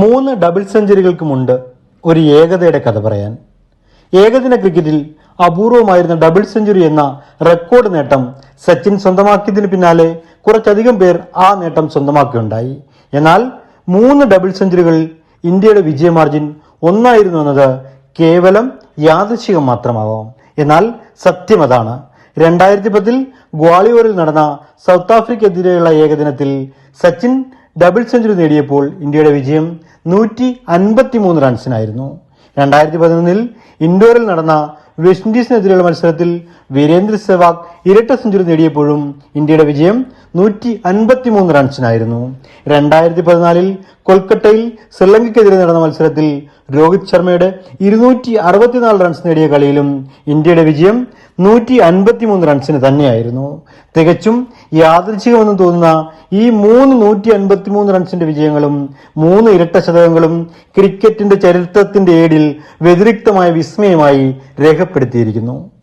മൂന്ന് ഡബിൾ സെഞ്ചുറികൾക്കുമുണ്ട് ഒരു ഏകതയുടെ കഥ പറയാൻ. ഏകദിന ക്രിക്കറ്റിൽ അപൂർവമായിരുന്ന ഡബിൾ സെഞ്ചുറി എന്ന റെക്കോർഡ് നേട്ടം സച്ചിൻ സ്വന്തമാക്കിയതിന് പിന്നാലെ കുറച്ചധികം പേർ ആ നേട്ടം സ്വന്തമാക്കുകയുണ്ടായി. എന്നാൽ മൂന്ന് ഡബിൾ സെഞ്ചുറികൾ ഇന്ത്യയുടെ വിജയ മാർജിൻ ഒന്നായിരുന്നു എന്നത് കേവലം യാദൃശികം മാത്രമാവാം. എന്നാൽ സത്യം അതാണ്. രണ്ടായിരത്തി പത്തിൽ ഗ്വാളിയോറിൽ നടന്ന സൗത്ത് ആഫ്രിക്കെതിരെയുള്ള ഏകദിനത്തിൽ സച്ചിൻ ഡബിൾ സെഞ്ചുറി നേടിയപ്പോൾ ഇന്ത്യയുടെ വിജയം നൂറ്റി അൻപത്തിമൂന്ന് റൺസിനായിരുന്നു രണ്ടായിരത്തി പതിനൊന്നിൽ ഇൻഡോറിൽ നടന്ന വെസ്റ്റ് ഇൻഡീസിനെതിരെയുള്ള മത്സരത്തിൽ വീരേന്ദ്ര സെവാഗ് ഇരട്ട സെഞ്ചുറി നേടിയപ്പോഴും ഇന്ത്യയുടെ വിജയം നൂറ്റി അൻപത്തി മൂന്ന് റൺസിനായിരുന്നു. രണ്ടായിരത്തി പതിനാലിൽ കൊൽക്കത്തയിൽ ശ്രീലങ്കയ്ക്കെതിരെ നടന്ന മത്സരത്തിൽ രോഹിത് ശർമ്മയുടെ ഇരുന്നൂറ്റി അറുപത്തിനാല് റൺസ് നേടിയ കളിയിലും ഇന്ത്യയുടെ വിജയം നൂറ്റി അൻപത്തി മൂന്ന് റൺസിന് തന്നെയായിരുന്നു. തികച്ചും യാദൃച്ഛികമെന്ന് തോന്നുന്ന ഈ മൂന്ന് നൂറ്റി അൻപത്തി മൂന്ന് റൺസിന്റെ വിജയങ്ങളും മൂന്ന് ഇരട്ട ശതകങ്ങളും ക്രിക്കറ്റിന്റെ ചരിത്രത്തിന്റെ ഏടിൽ വ്യതിരിക്തമായ വിസ്മയമായി രേഖപ്പെടുത്തിയിരിക്കുന്നു.